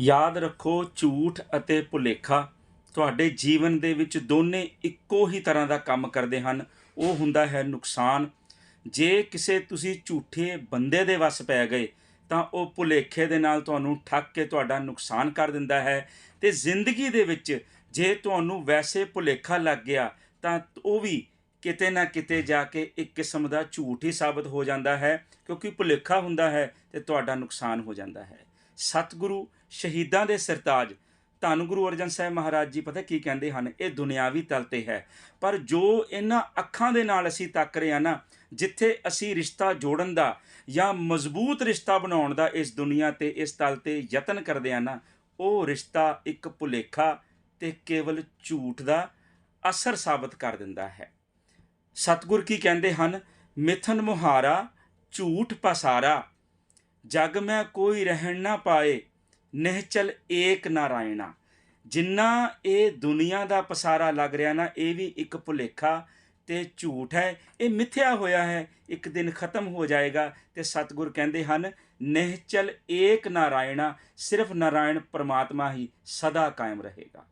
ਯਾਦ ਰੱਖੋ ਝੂਠ ਅਤੇ ਭੁਲੇਖਾ। ਤੁਹਾਡੇ ਜੀਵਨ ਦੇ ਵਿੱਚ ਦੋਨੇ ਇੱਕੋ ਹੀ ਤਰ੍ਹਾਂ ਦਾ ਕੰਮ ਕਰਦੇ ਹਨ। ਉਹ ਹੁੰਦਾ ਹੈ ਨੁਕਸਾਨ। ਜੇ ਕਿਸੇ ਤੁਸੀਂ ਝੂਠੇ ਬੰਦੇ ਦੇ ਵੱਸ ਪੈ ਗਏ, ਤਾਂ ਉਹ ਭੁਲੇਖੇ ਦੇ ਨਾਲ ਤੁਹਾਨੂੰ ਠੱਗ ਕੇ ਤੁਹਾਡਾ ਨੁਕਸਾਨ ਕਰ ਦਿੰਦਾ ਹੈ। ਤੇ ਜ਼ਿੰਦਗੀ ਦੇ ਵਿੱਚ ਜੇ ਤੁਹਾਨੂੰ ਵੈਸੇ ਭੁਲੇਖਾ ਲੱਗ ਗਿਆ, ਤਾਂ ਉਹ ਵੀ ਕਿਤੇ ਨਾ ਕਿਤੇ ਜਾ ਕੇ ਇੱਕ ਕਿਸਮ ਦਾ ਝੂਠ ਹੀ ਸਾਬਤ ਹੋ ਜਾਂਦਾ ਹੈ। ਕਿਉਂਕਿ ਭੁਲੇਖਾ ਹੁੰਦਾ ਹੈ ਤੇ ਤੁਹਾਡਾ ਨੁਕਸਾਨ ਹੋ ਜਾਂਦਾ ਹੈ। ਸਤਿਗੁਰੂ ਸ਼ਹੀਦਾਂ ਦੇ ਸਰਤਾਜ। ਧੰਨ ਗੁਰੂ ਅਰਜਨ ਸਾਹਿਬ ਮਹਾਰਾਜ ਜੀ, ਪਤਾ ਕੀ ਕਹਿੰਦੇ ਹਨ? ਇਹ ਦੁਨਿਆਵੀ ਤਲ ਤੇ ਹੈ। ਪਰ ਜੋ ਇਹਨਾਂ ਅੱਖਾਂ ਦੇ ਨਾਲ ਅਸੀਂ ਤੱਕ ਰਹੇ ਹਾਂ ਨਾ, ਜਿੱਥੇ ਅਸੀਂ ਰਿਸ਼ਤਾ ਜੋੜਨ ਦਾ ਜਾਂ ਮਜ਼ਬੂਤ ਰਿਸ਼ਤਾ ਬਣਾਉਣ ਦਾ ਇਸ ਦੁਨੀਆ ਤੇ, ਇਸ ਤਲ ਤੇ ਯਤਨ ਕਰਦੇ ਆ ਨਾ, ਉਹ ਰਿਸ਼ਤਾ ਇੱਕ ਭੁਲੇਖਾ ਤੇ ਕੇਵਲ ਝੂਠ ਦਾ ਅਸਰ ਸਾਬਤ ਕਰ ਦਿੰਦਾ ਹੈ। ਸਤਿਗੁਰ ਕੀ ਕਹਿੰਦੇ ਹਨ? ਮਿਥਨ ਮੁਹਾਰਾ, ਝੂਠ ਪਸਾਰਾ। ਜਗ ਮੈਂ ਕੋਈ ਰਹਿਣ ਨਾ ਪਾਏ ਨਿਹਚਲ ਏਕ ਨਾਰਾਇਣਾ। ਜਿੰਨਾ ਇਹ ਦੁਨੀਆ ਦਾ ਪਸਾਰਾ ਲੱਗ ਰਿਹਾ ਨਾ, ਇਹ ਵੀ ਇੱਕ ਭੁਲੇਖਾ ਤੇ ਝੂਠ ਹੈ। ਇਹ ਮਿਥਿਆ ਹੋਇਆ ਹੈ, ਇੱਕ ਦਿਨ ਖਤਮ ਹੋ ਜਾਏਗਾ ਤੇ ਸਤਿਗੁਰ ਕਹਿੰਦੇ ਹਨ ਨਿਹਚਲ ਏਕ ਨਾਰਾਇਣਾ, ਸਿਰਫ ਨਾਰਾਇਣ ਪਰਮਾਤਮਾ ਹੀ ਸਦਾ ਕਾਇਮ ਰਹੇਗਾ।